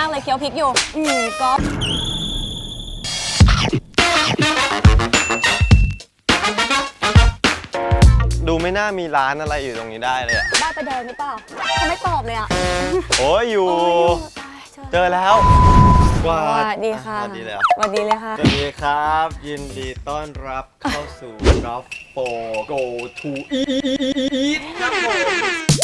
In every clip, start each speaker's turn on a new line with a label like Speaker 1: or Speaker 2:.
Speaker 1: มากเลยเคี้ยวพริกอยู่ อืมก๊อฟ
Speaker 2: ดูไม่น่ามีร้านอะไรอยู่ตรงนี้ได้เลยอะ
Speaker 1: ได้ประเดินหรือเปล่าเขาไม่ตอบเลยอะ
Speaker 2: โอ้ยอยู่
Speaker 1: โอ้ยตายเจ
Speaker 2: เจ
Speaker 1: อ
Speaker 2: อแล้วก
Speaker 1: ส
Speaker 2: วา
Speaker 1: วั
Speaker 2: ด
Speaker 1: สดีค่ะ
Speaker 2: สวัสดีเลยเหรอ
Speaker 1: สวัสดีเลยค่ะ
Speaker 2: สวัสดีครับ ยินดีต้อนรับเข้าสู่ r a f 4 Go to Eat ครับผม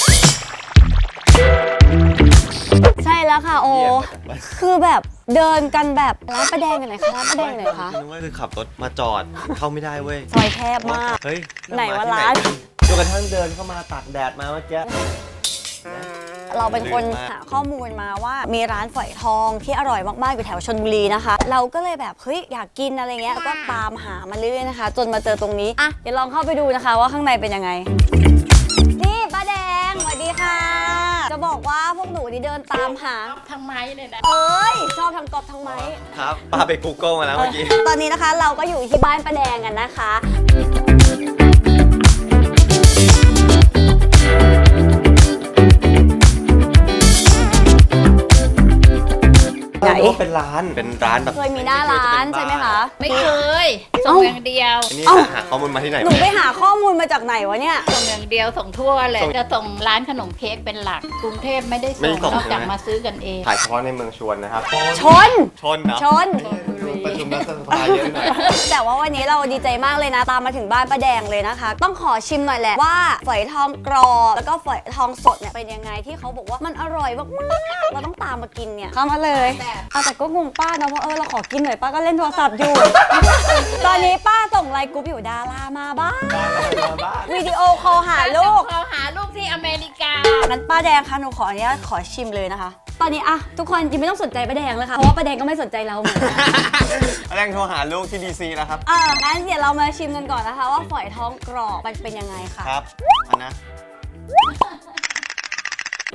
Speaker 1: แล้วค่ะโอ
Speaker 2: เยี่ยมมาก
Speaker 1: คือแบบเดินกันแบบร้านประแดงกันไหนคะร้านประแดงไหนคะ
Speaker 2: นึกว่าคือขับรถมาจอดเข้าไม่ได้เว้ย
Speaker 1: ซอยแคบมาก
Speaker 2: เฮ้ย
Speaker 1: ไหนวะ
Speaker 2: มที่
Speaker 1: ร้าน
Speaker 2: จนกระทั่งเดินเข้ามาตากแดดมาเมื่อกี้
Speaker 1: เราเป็นคน
Speaker 2: ลืมมาก
Speaker 1: หาข้อมูลมาว่ามีร้านฝอยทองที่อร่อยมาก ๆ อยู่แถวชนบุรีนะคะ เราก็เลยแบบ เฮ้ย อยากกินอะไรเงี้ยแล้วก็ตามหามาเรื่อยๆนะคะ จนมาเจอตรงนี้ อะ เดี๋ยวลองเข้าไปดูนะคะว่าข้างในเป็นยังไง จะบอกว่าพวกหนูนี่เดินตามหา
Speaker 3: ทั้งไม้เลยนะ
Speaker 1: เอ้ย ชอบทำกรอบทั้งไม้
Speaker 2: ครับป้าไป Google มาแล้วเมื่อกี้
Speaker 1: ตอนนี้นะคะเราก็อยู่ที่บ้านป้าแดงกันนะคะ ไหน
Speaker 2: รู้ว่าเป็นร้าน เป็นร้านแบบ
Speaker 1: เคยมีหน้าร้านใช่ไหมคะ
Speaker 3: ไม่เคย ส่งอย่างเดียว
Speaker 2: อันนี้
Speaker 1: เอ้า
Speaker 2: หาข้อมูลมาที่ไหน
Speaker 1: หนู
Speaker 2: วะ
Speaker 1: ไป
Speaker 2: เนี่ย
Speaker 1: หาข้อมูลมาจากไหนวะเนี่ย
Speaker 3: ส่งอย่างเดียวส่งทั่วเลย
Speaker 2: ส่ง
Speaker 3: จะส่งร้านขนมเค้กเป็นหลัก กรุงเทพไม่ได้
Speaker 2: ไม่
Speaker 3: ส่ง
Speaker 2: ได้ส่ง
Speaker 3: นอกจาก
Speaker 2: ใช่ไหม
Speaker 3: มาซื้อกันเอง
Speaker 2: ถ่ายเฉพาะในเมืองชวนนะครับ
Speaker 1: ชน
Speaker 2: ชนเนาะ
Speaker 1: ชน
Speaker 2: ประชุมรัฐสภาเยอะหน่อย
Speaker 1: แต่ว่าวันนี้เราดีใจมากเลยนะ ตามมาถึงบ้านป้าแดงเลยนะคะ ต้องขอชิมหน่อยแหละว่าฝอยทองกรอบแล้วก็ฝอยทองสดเนี่ยเป็นยังไงที่เขาบอกว่ามันอร่อยมากๆเราต้องตามมากินเนี่ยเข้ามาเลยเอาแต่ก็งงป้านะว่าเออเราขอกินหน่อยป้าก็เล่นโทรศัพท์อยู่ ตอนนี้ป้าส่งไลน์กรุ๊ปอยู่ดารามาบ้างวิดีโอคอลหาลูก
Speaker 3: เขาหาลูกที่อเมริกา
Speaker 1: งั้นป้าแดงคะหนูขออนุญาตขอชิมเลยนะคะ ตอนนี้อะทุกคนยังไม่ต้องสนใจป้าแดงเลยค่ะ เพราะว่าป้าแดงก็ไม่สนใจเราเหมือนกัน
Speaker 2: แรงโทรหาลูกที่ดีซีแล้วครับ
Speaker 1: เอองั้นเดี๋ยวเรามาชิมกันก่อนนะคะ ว่าฝอยทองกรอบมันเป็นยังไงค่ะ
Speaker 2: ครับอันนะ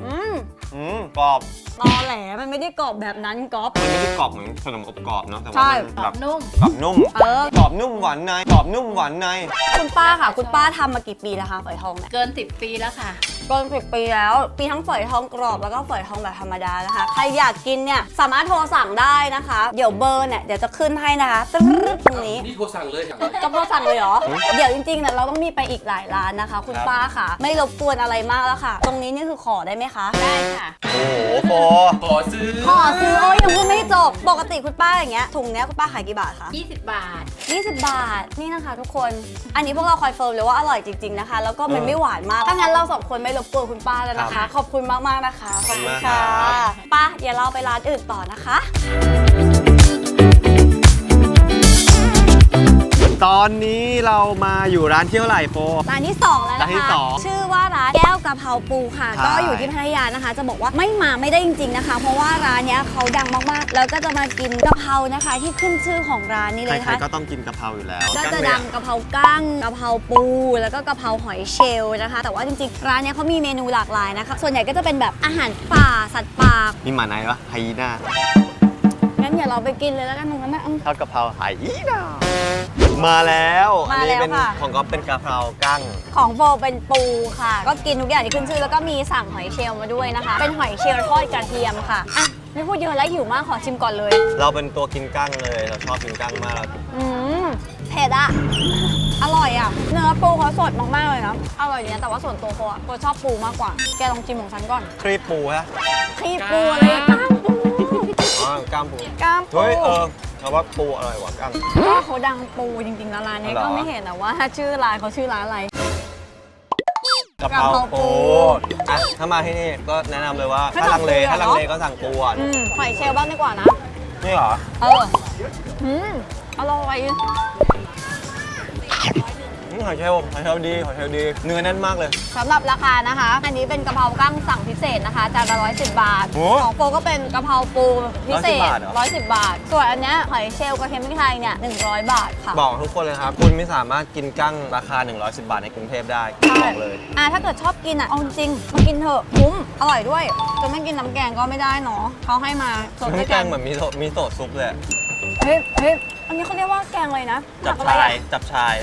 Speaker 1: อืม
Speaker 2: อืมกรอบ
Speaker 1: ตอแหลมันไม่ได้กรอบแบบนั้นก๊อฟ
Speaker 2: มันไม่ได้กรอบเหมือนขนมอบกรอบเนาะแต่
Speaker 1: ใช่
Speaker 2: ว่ามัน
Speaker 3: กร
Speaker 2: แบ
Speaker 3: อ
Speaker 2: บบ
Speaker 3: นุ่ม
Speaker 2: กรอบนุ่ม
Speaker 1: เออ ก
Speaker 2: รอบนุ่มหวานในกรอบนุ่มหวานใน
Speaker 1: คุณป้าค่ะ คุณป้าทำมากี่ปีแล้วคะฝอยทองเนี่ย
Speaker 3: เกิน 10 ปีแล้วค่ะ
Speaker 1: ก็สิบปีแล้วปีทั้งฝอยทองกรอบแล้วก็ฝอยทองแบบธรรมดานะคะ ใครอยากกินเนี่ยสามารถโทรสั่งได้นะคะ เดี๋ยวเบอร์เนี่ยเดี๋ยวจะขึ้นให้นะคะตึ๊ดตรงนี้
Speaker 4: นี่โทรสั่งเลยสั่งเลย
Speaker 1: ก็โทรสั่งเลยเหรอ เดี๋ยวจริงๆเนี่ยเราต้องมีไปอีกหลายร้านนะคะ คุณป้าค่ะ ไม่รบกวนอะไรมากแล้วค่ะ ตรงนี้นี่คือขอได้ไหมคะ
Speaker 3: ได้ค่ะ
Speaker 2: โอ้โหโฟ
Speaker 4: ขอซื้อ
Speaker 1: ขอซื้อโอ้ยยังพูดไม่จบ ปกติคุณป้าอย่างเงี้ย ถุงเนี้ยคุณป้าขายกี่บาทคะ
Speaker 3: 20 บาท
Speaker 1: 20 บาท นี่นะคะทุกคน อันนี้พวกเราคอยเฟิร์มเลยว่าอร่อยจริงๆนะคะ แล้วก็มันไม่หวานมากถ้างั้นเราสองคนไม่รบกวนคุณป้าแล้วนะคะขอบคุณมากๆนะคะ ขอบคุณค่ะป้าเดี๋ยวเราไปร้านอื่นต่อนะคะ
Speaker 2: ตอนนี้เรามาอยู่ร้านเที่ยวไหร่โฟ
Speaker 1: ร้านที่2แล้ว
Speaker 2: ร้า
Speaker 1: นะ
Speaker 2: นที่
Speaker 1: คะ
Speaker 2: สอง
Speaker 1: ชื่อว่าร้านแก้ว กะเพราปูค่ะ
Speaker 2: ใช่
Speaker 1: ก็อยู่ที่พัทยานะคะ จะบอกว่าไม่มาไม่ได้จริง ๆนะคะ เพราะว่าร้านเนี้ยเขาดังมากๆ แล้วก็จะมากินกะเพรานะคะ ที่ขึ้นชื่อของร้านนี้เลยนะ
Speaker 2: ใคร
Speaker 1: คะ
Speaker 2: ๆก็ต้องกินกะเพราอยู่แล้ว
Speaker 1: ก็จะ
Speaker 2: กั้งเลย
Speaker 1: ดั
Speaker 2: อะ
Speaker 1: งกะเพรากั้งกะเพราปู แล้วก็กะเพราหอยเชลล์นะคะ แต่ว่าจริงๆ ร้านเนี้ยเขามีเมนูหลากหลายนะคะ ส่วนใหญ่ก็จะเป็นแบบอาหารป่าสัตว์ป่า
Speaker 2: มีหมาไหนวะไฮยีน่า
Speaker 1: งั้นเดี๋ยวเราไปกินเลยแล้วกันตรงนั้นนะอืม
Speaker 2: ทอดกะเพราไฮยีน่ามาแล้ว
Speaker 1: มา
Speaker 2: อันนี้
Speaker 1: แล้ว
Speaker 2: เป็น
Speaker 1: ค่ะ
Speaker 2: ของก๊อฟเป็นกะเพรากั้ง
Speaker 1: ของโฟเป็นปูค่ะ ก็กินทุกอย่างที่ขึ้นชื่อแล้วก็มีสั่งหอยเชลล์มาด้วยนะคะ เป็นหอยเชลล์ทอดกระเทียมค่ะอะไม่พูดเยอะแล้วหิวมากขอชิมก่อนเลย
Speaker 2: เราเป็นตัวกินกั้งเลยเราชอบกินกั้งมาก
Speaker 1: อืมเผ็ดอะอร่อยอะเนื้อปูเขาสดมากๆเลยนะอร่อยเนี่ยแต่ว่าส่วนตัวโฟอะโฟชอบปูมากกว่า แกลองชิมของฉันก่อน
Speaker 2: ครีบปูฮะ
Speaker 1: ขี้ปูเลยกล้ามปู
Speaker 2: อ๋อ กล้ามปู
Speaker 1: กล้ามปู
Speaker 2: เฮ้ยเออเขาว่าปูอร่อยกว่ากั้ง
Speaker 1: ก็เขาดังปูจริงๆนะร้านนี้
Speaker 2: เหรอ
Speaker 1: ก็ไม่เห็นนะว่าชื่อร้านเขาชื่อร้านอะไร
Speaker 2: กะเพรากะ
Speaker 1: เพราปู
Speaker 2: ปูอะถ้ามาที่นี่ก็แนะนำเลยว่า
Speaker 1: ให้
Speaker 2: ถ้า
Speaker 1: สั่
Speaker 2: ลั
Speaker 1: ง
Speaker 2: งเล
Speaker 1: ปูอะ
Speaker 2: ถ้าลังเล
Speaker 1: เนอะ
Speaker 2: ก็สั่งปูอะ
Speaker 1: อืมหอยเชลล์บ้างดีกว่านะ
Speaker 2: นี่เหรอ
Speaker 1: เอออืมอร่อย
Speaker 2: อืม หอยเชลล์หอยเชลล์ดีหอยเชลล์ดี เนื้อแน่นมากเลย
Speaker 1: สำหรับราคานะคะ อันนี้เป็นกะเพรากั้งสั่งพิเศษนะคะ จานละ110 บาท
Speaker 2: โอ้
Speaker 1: ของโฟก็เป็นกะเพราปูพิเศษ
Speaker 2: 110บาทเหรอ
Speaker 1: 110 บาท ส่วนอันเนี้ยหอยเชลล์กระเทียมพริกไทยเนี่ย 100 บาทค่ะ
Speaker 2: บอกทุกคนเลยครับ คุณไม่สามารถกินกั้งราคา 110 บาทในกรุงเทพได้บอกเลย
Speaker 1: อะถ้าเกิดชอบกินอะ เอาจริงๆมากินเถอะคุ้ม อร่อยด้วย จะไม่กินน้ำแกงก็ไม่ได้เนาะเขาให้มาสดด้วย
Speaker 2: น้ำแก
Speaker 1: กั
Speaker 2: ง
Speaker 1: น
Speaker 2: เหมือนมีโซมีโซดซุปเลยอะ
Speaker 1: เฮ้ยเฮ้ยอันนี้เขาเรียกว่าแกงอะไรนะ
Speaker 2: จับ
Speaker 1: ผักอะไร
Speaker 2: ชาย
Speaker 1: อะ
Speaker 2: จับชาย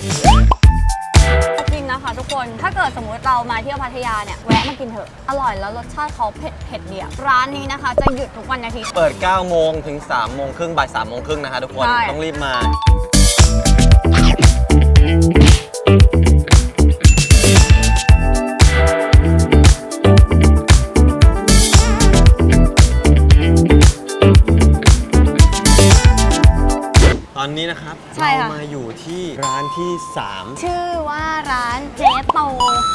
Speaker 1: จริงนะคะทุกคน ถ้าเกิดสมมติเรามาเที่ยวพัทยาเนี่ยแวะมากินเถอะ อร่อยแล้วรสชาติเขาเผ็ดเผ็ดเดียร้านนี้นะคะ จะหยุดทุกวันอาทิตย์
Speaker 2: เปิด 9 โมงถึง 3 โมงครึ่งบ่าย 3 โมงครึ่งนะคะทุกคน
Speaker 1: ใช่
Speaker 2: ต้องรีบมา ตอนนี้นะครับ
Speaker 1: ใช่
Speaker 2: เรา
Speaker 1: ค่ะ
Speaker 2: มาอยู่ที่ร้านที่ 3
Speaker 1: ชื่อว่าร้านเจ๊โต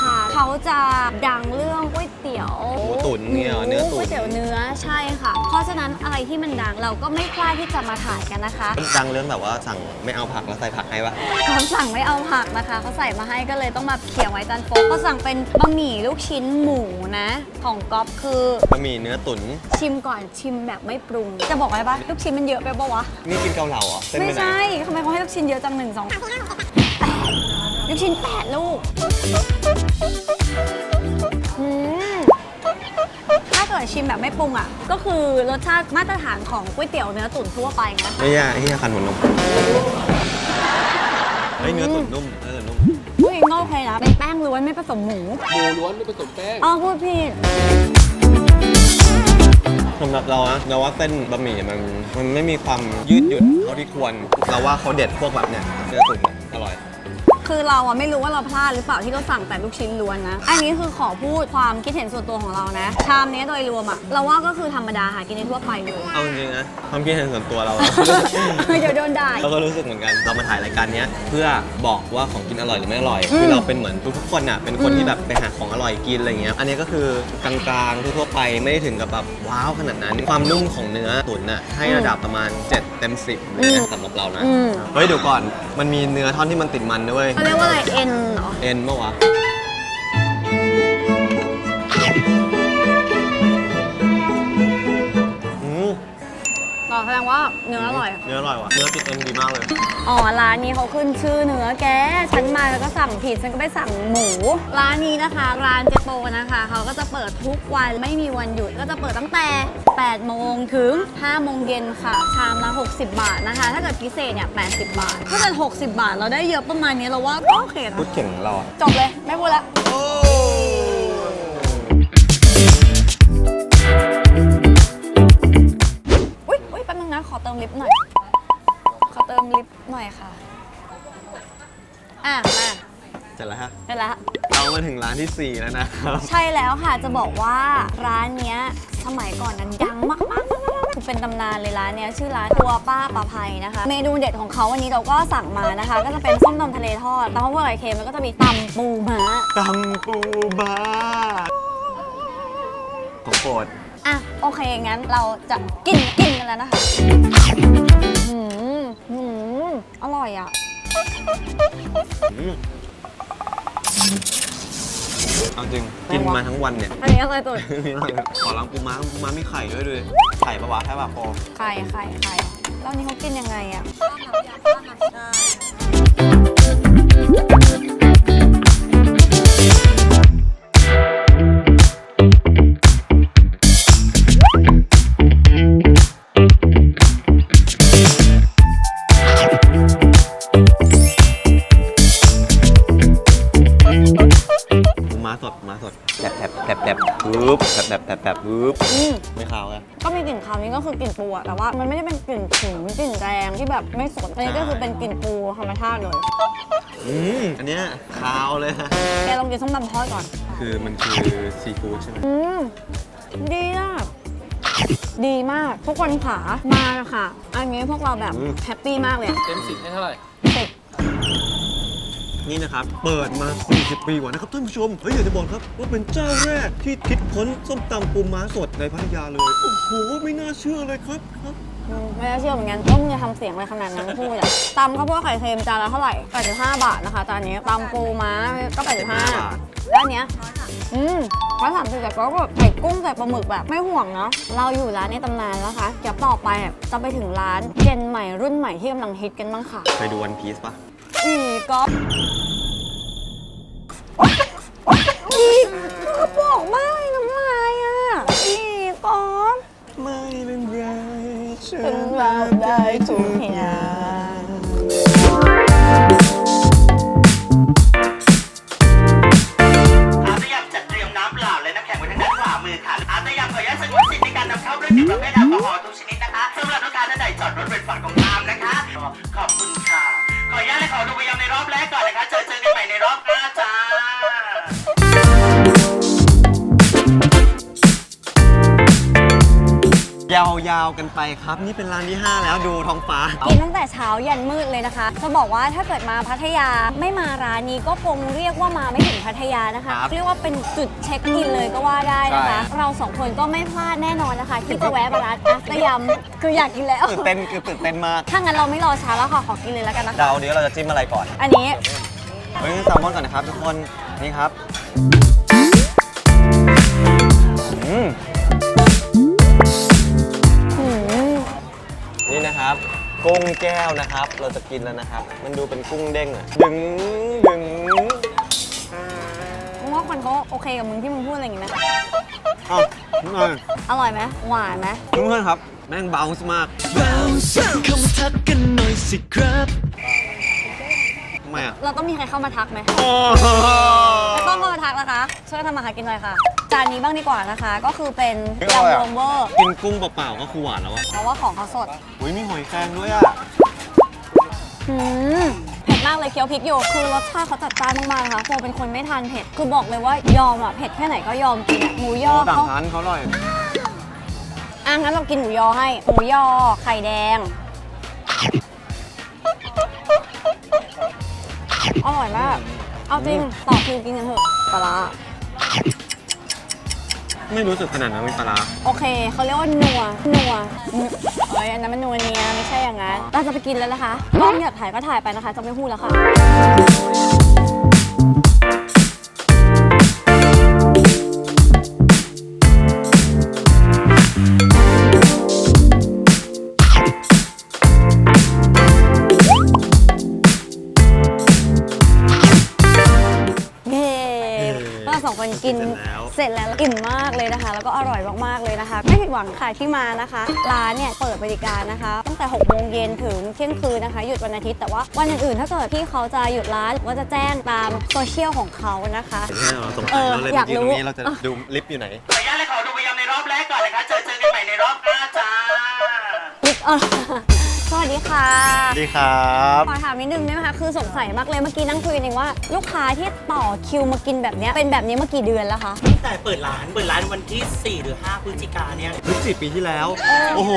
Speaker 1: ค่ะ เขาจะดังเรื่องก๋วยเตี๋ยว
Speaker 2: หมูตุ๋นเนี่ยเหรอเนื้อตุ๋น
Speaker 1: ก๋วยเตี๋ยวเนื้อใช่ค่ะ เพราะฉะนั้นอะไรที่มันดังเราก็ไม่พลาดที่จะมาถ่ายกันนะคะ
Speaker 2: ดังเรื่องแบบว่าสั่งไม่เอาผักแล้วใส่ผักให้ปะ
Speaker 1: เขาสั่งไม่เอาผักนะคะเขาใส่มาให้ก็เลยต้องมาเขี่ยไว้จานโฟกเขาสั่งเป็นบะหมี่ลูกชิ้นหมูนะ ของก๊อฟคือบะ
Speaker 2: หมี่เนื้อตุ๋น
Speaker 1: ชิมก่อนชิมแบบไม่ปรุง จะบอกอะไรปะลูกชิ้นมันเยอะไปปะวะ
Speaker 2: นี่กินเกาเหลาเหรอเส้น
Speaker 1: ไม่
Speaker 2: ไปไหน
Speaker 1: ใช่ทำไมเขาให้ลูกชิ้นเยอะจังหนึ่งสองลูกชิ้นแปดลูกอืมถ้าเกิดชิมแบบไม่ปรุงอะ ก็คือรสชาติมาตรฐานของก๋วยเตี๋ยวเนื้อตุ๋นทั่วไปนะ
Speaker 2: ไม่ใช่ไอ้ที่คันหัวนมเฮ้ยเนื้อตุ๋นนุ่มเนื้อตุ๋นนุ่ม
Speaker 1: ผู้หญิงก็โอเคนะเป็นแป้งล้วนไม่ผสมหมู
Speaker 4: หมูล้วนไม่ผสมแป้ง
Speaker 1: อ๋อพูดผิด
Speaker 2: สำหรับเราอะเราว่าเส้นบะหมี่มันมันไม่มีความยืดหยุ่นเท่าที่ควร เราว่าเขาเด็ดพวกแบบเนี้ยเนื้อตุ๋นเนี่ยอร่อย
Speaker 1: คือเราอะไม่รู้ว่าเราพลาดหรือเปล่าที่เราสั่งแต่ลูกชิ้นล้วนนะ อันนี้คือขอพูดความคิดเห็นส่วนตัวของเรานะ ชามนี้โดยรวมอะเราว่าก็คือธรรมดาหากินได้ทั่วไปเลย
Speaker 2: เอาจริงๆนะความคิดเห็นส่วนตัวเรา
Speaker 1: เดี๋ยวโดนด่าอีก
Speaker 2: เราก็รู้สึกเหมือนกันเรามาถ่ายรายการเนี้ยเพื่อบอกว่าของกินอร่อยหรือไม่อร่อย
Speaker 1: อืม
Speaker 2: คือเราเป็นเหมือนทุกๆคนอะเป็นคน
Speaker 1: อืม
Speaker 2: ที่แบบไปหาของอร่อยกินอะไรเงี้ยอันนี้ก็คือกลางๆทั่วๆไปไม่ได้ถึงกับแบบว้าวขนาดนั้น ความนุ่มของเนื้อตุ๋นอะให้ระดับประมาณ 7 เต็ม 10เลยนะสำหรับเรานะ
Speaker 1: อืม
Speaker 2: เฮ้ยเดี๋ยวก่อนมันมีเนื้อท่อนที่มันติดมันด้วย
Speaker 1: เขาเรียกว่าอะไรเอ็นเหรอ
Speaker 2: เอ็นเมื่อวะ อ๋
Speaker 1: อแสดงว่าเนื้ออร่อย
Speaker 2: เนื้ออร่อยว่ะ เนื้อติดเอ็นดีมากเลย
Speaker 1: อ๋อ ร้านนี้เขาขึ้นชื่อเนื้อแก ฉันมาแล้วก็สั่งผิด ฉันก็ไปสั่งหมู ร้านนี้นะคะ ร้านเจโปนะคะ เขาก็จะเปิดทุกวัน ไม่มีวันหยุด ก็จะเปิดตั้งแต่ 8 โมงถึง 5 โมงเย็นค่ะ ชามละ 60 บาทนะคะ ถ้าเกิดพิเศษเนี่ย 80 บาท ถ้าเกิด 60 บาท เราได้เยอะประมาณนี้เราว่าก็โอเคนะ
Speaker 2: พูดเก่งของเราอะ
Speaker 1: จบเลย ไม่พูดละ อเติมลิปหน่อย ขอเติมลิปหน่อยค่ะ อะ มา
Speaker 2: เสร็จแล้วฮะ
Speaker 1: ได้แล้ว
Speaker 2: เรามาถึงร้านที่ 4 แล้วนะครับ
Speaker 1: ใช่แล้วค่ะจะบอกว่าร้านเนี้ยสมัยก่อนนั้นดังมากมากๆคือเป็นตำนานเลยร้านเนี้ยชื่อร้านครัวป้าปลาภัยนะคะ เมนูเด็ดของเขาวันนี้เราก็สั่งมานะคะ ก็จะเป็นส้มตำทะเลทอดตำข้าวโพดไข่เค็มแล้วก็จะมีตำปูม้า
Speaker 2: ตำปูบาของโปรด
Speaker 1: อะ โอเค งั้นเราจะกินกินกันแล้วนะคะหืมหืมอร่อยอะ
Speaker 2: อืมเอาจริง กินมาทั้งวันเนี่ย
Speaker 1: อันนี้อร่อยสุด
Speaker 2: ขอล้างปูม้าปูม้ามีไข่ด้วยด้วยไข่ปะวะใช่ปะพอ
Speaker 1: ไข่ไข่ไข่แล้วอันนี้เขากินยังไงอะ
Speaker 2: แผลบแผลบแผลบแผลบปึ๊บ
Speaker 1: อืม
Speaker 2: ไม่ขาวอะ
Speaker 1: ก็มีกลิ่นคาวนี้ก็คือกลิ่นปูอะแต่ว่ามันไม่ได้เป็นกลิ่นฉุนกลิ่นแรงที่แบบไม่สดอันนี้ก็คือเป็นกลิ่นปูธรรมชาติเลย
Speaker 2: อืมอันเนี้ยขาวเลยฮะ
Speaker 1: แกลองกินส้มตำทอดก่อน
Speaker 2: คือมันคือซีฟู้ดใช่ไหม
Speaker 1: อืมดีอะดีมาก ทุกคนขามาค่ะอันนี้พวกเราแบบแฮปปี้มากเลยอะ
Speaker 4: เต็มสิบให้เท่าไหร่
Speaker 1: สิบ
Speaker 2: นี่นะครับเปิดมา 40 ปีกว่านะครับท่านผู้ชมเฮ้ยอยากจะบอกครับว่าเป็นเจ้าแรกที่คิดค้นส้มตำปูม้าสดในพัทยาเลย โอ้โห ไม่น่าเชื่อเลยครับครับ
Speaker 1: อืมไม่น่าเชื่อเหมือนกันว่ามึงจะทำเสียงอะไรขนาดนั้นพูดอะตำข้าวโพดไข่เค็มจานละเท่าไหร่ 85 บาทนะคะจานนี้ตำปูม้าก็ 85แล้วอันเนี้ยอืมร้อยสามสิบแต่ก็แบบใส่กุ้งใส่ปลาหมึกแบบไม่ห่วงเนาะเราอยู่ร้านในตำนานแล้วค่ะเดี๋ยวต่อไปอะจะไปถึงร้านเจนใหม่รุ่นใหม่ที่กำลังฮิตกันบ้างค่ะ
Speaker 2: เคยดูวันพีซปะ
Speaker 1: อีก๊อฟอีกระบอกมากเลยน้ำลายอะอีก๊อฟ
Speaker 2: ไม่เป็นไรฉั
Speaker 1: ฉันรับได้ทุกอย่าง
Speaker 2: ยาวๆกันไปครับ นี่เป็นร้านที่ 5 แล้วดูท้องฟ้า
Speaker 1: กินตั้งแต่เช้ายันมืดเลยนะคะ จะบอกว่าถ้าเกิดมาพัทยาไม่มาร้านนี้ก็คงเรียกว่ามาไม่ถึงพัทยานะคะ
Speaker 2: ครับ
Speaker 1: เรียกว่าเป็นจุดเช็คอินเลยก็ว่าได้นะคะ
Speaker 2: ใช่
Speaker 1: เราสองคนก็ไม่พลาดแน่นอนนะคะ ที่จะแวะมาร้านอัสยำคืออยากกินแล้ว
Speaker 2: ตื่นเต้นคือตื่นเต้นมาก
Speaker 1: ถ้างั้นเราไม่รอช้าแล้วค่ะขอกินเลยแล้วกันนะคะ
Speaker 2: เดาดีว่าเราจะจิ้มอะไรก่อน
Speaker 1: อันนี้
Speaker 2: เฮ้ยแซลมอนก่อนนะครับทุกคน นี่ครับ กุ้งแก้วนะครับ เราจะกินแล้วนะครับ มันดูเป็นกุ้งเด้งอะดึงดึง
Speaker 1: มึงว่าคนเขาโอเคกับมึงที่มึงพูดอะไรอย่างงี้ไหม
Speaker 2: เอ้าเพื่อน
Speaker 1: อร่อยไหมหวานไหม
Speaker 2: เพื่อนๆครับ แม่งเบาส์มาก
Speaker 4: เข้ามาทักกันหน่อยสิครับ
Speaker 2: ทำไม อะ
Speaker 1: เราต้องมีใครเข้ามาทักไหม
Speaker 2: โอ้
Speaker 1: ไม่ต้องเข้ามาทักนะคะ ช่วยทำมาหากินหน่อยค่ะ จานนี้บ้างดีกว่านะคะ ก็คือเป็น
Speaker 2: เรียกว่าอะไร
Speaker 1: ยำ
Speaker 2: อะ
Speaker 1: โรมเวอร์
Speaker 2: กินกุ้งเปล่าๆก็คือหวานแล้วอะ
Speaker 1: เพราะว่าของเขาสด
Speaker 2: อุ้ยมีหอยแครงด้วยอะ
Speaker 1: หืมเผ็ดมากเลยเคี้ยวพริกอยู่คือรสชาติเขาจัดจ้านมากๆนะคะโฟเป็นคนไม่ทานเผ็ดคือบอกเลยว่ายอมอะเผ็ดแค่ไหนก็ยอมกินอะหมูยอ
Speaker 2: ต่าง
Speaker 1: เขา
Speaker 2: ร้านเขาอร่อย
Speaker 1: อะงั้นเรากินหมูยอให้หมูยอไข่แดง อร่อยมาก เอาจริงต่อคิวกินกันเถอะปลาร้า
Speaker 2: ไม่รู้สึกขนาดนั้นเป็นปลาร้า
Speaker 1: โอเค เขาเรียกว่านัว นัวเอ้ยอันนั้นมันนัวเนียไม่ใช่อย่างนั้น เราจะไปกินแล้วนะคะกล้องอยากถ่ายก็ถ่ายไปนะคะ จะไม่พูดแล้วค่ะ เส
Speaker 2: ร็จแล้ว
Speaker 1: เสร็จแล้วอิ่มมากเลยนะคะ แล้วก็อร่อยมากๆเลยนะคะ ไม่ผิดหวังค่ะที่มานะคะ ร้านเนี่ยเปิดบริการนะคะ ตั้งแต่6โมงเย็นถึงเที่ยงคืนนะคะ หยุดวันอาทิตย์แต่ว่าวันอื่นๆ ถ้าเกิดพี่เขาจะหยุดร้านก็จะแจ้งตามโซเชียลของเขานะคะ
Speaker 2: ใช่เหรอสง
Speaker 1: เอ
Speaker 2: สัย
Speaker 1: อ
Speaker 2: เราเลย
Speaker 1: อยาก
Speaker 2: เมื่อกี้ต
Speaker 1: รู้
Speaker 2: รงนี้เราจะดูลิฟต์อยู่ไหน
Speaker 4: ขออนุญาตเลยขอดูพยายามในรอบแรกก่อนนะคะเจอเจอกันใหม่ในรอบหน้าจ้า
Speaker 1: ลิฟต์อะ สวัสดีค่ะ
Speaker 2: ดีครับ
Speaker 1: ขอถามนิดนึงได้ไหมคะคือสงสัยมากเลยเมื่อกี้นั่งคุยกันเองว่าลูกค้าที่ต่อคิวมากินแบบเนี้ยเป็นแบบนี้มากี่เดือนแล้วคะ
Speaker 5: ตั้งแต่เปิดร้านเปิดร้านวันที่ 4 หรือ 5พฤศจิกาเนี่ย
Speaker 2: ลิฟต์สี่ปีที่แล้ว โอ้โห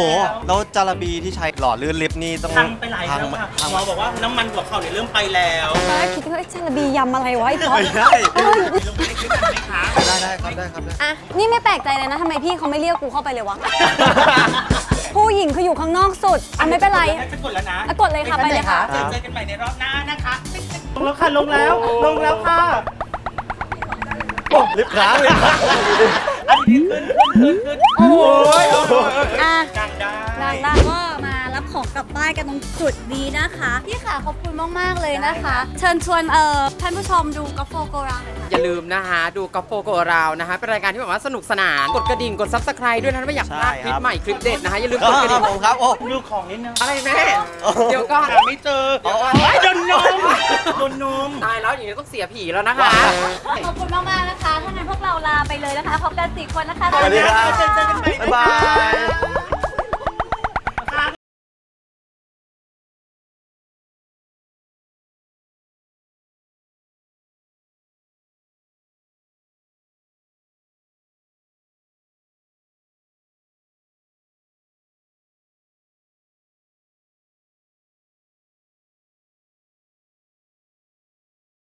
Speaker 2: แล้วจาระบีที่ใช้หล่อลื่นลิฟต์นี่ต้อง
Speaker 5: พังไปหลาย
Speaker 2: พัง
Speaker 5: แล้วค่ะ
Speaker 2: พัง
Speaker 5: หมอบอกว่าน้ำมันหัวเข่าเนี่ยเริ่มไปแล้ว
Speaker 1: ตอนแรกคิดว่าชาลบียำอะไรวะไอ้ท็อป
Speaker 2: ไม่ใช่
Speaker 1: เอ้ย
Speaker 5: ลงไปในคลิปกันไหมคะ
Speaker 2: ได้ได้ครับได้ครับได้
Speaker 1: อะนี่ไม่แปลกใจเลยนะทำไมพี่เขาไม่เรียกกูเข้าไปเลยวะ ผู้หญิงคืออยู่ข้างนอกสุดอะไม่เป็นไร
Speaker 5: จะกดแล้วนะ
Speaker 1: อะกดเลยค่ะไปเลยค่ะ
Speaker 5: เจอเจอกันใหม่ในรอบหน้านะคะลงแล้วค่ะลงแล้วลงแล้วค่ะ
Speaker 2: ลิฟต์ค้างลิฟต์ค้าง
Speaker 5: อันนี้ขึ้นขึ้นขึ้นขึ้นโอ้ยโอ้โห
Speaker 1: อะ ของกลับบ้านกันตรงจุดนี้นะคะ พี่ค่ะขอบคุณมาก ๆ เลยนะคะ เชิญชวนเอ่อท่านผู้ชมดูกาโฟโกราหน่อยค่ะ
Speaker 6: อย่าลืมนะคะดูกอล์ฟโฟโกราวนะคะเป็นรายการที่แบบว่าสนุกสนานกดกระดิ่งกดซับสไคร b e ด้วยนะถ้าไม่อยากพลาดคลิปใหม่คลิปเด็ดนะคะอย่าลืม
Speaker 2: ก็
Speaker 6: กดกระดิ่ง
Speaker 2: ผมครับ โอ้
Speaker 5: ดูของนิดนึง
Speaker 6: อะไรแม่เดี๋ยวก่อน
Speaker 5: หาไม่เจอไอ้ยโดนนมโดนนม
Speaker 6: ตายแล้วอย่างนี้ต้องเสียผีแล้วนะคะ
Speaker 1: ขอบคุณมาก ๆ นะคะ ถ้างั้นพวกเราลาไปเลยนะคะพบกันสี่คนนะคะ
Speaker 2: สวัสดีครับ
Speaker 5: เจอเจอกันใหม่
Speaker 2: บ๊าย
Speaker 5: นะ
Speaker 2: บา
Speaker 5: คะ
Speaker 2: ย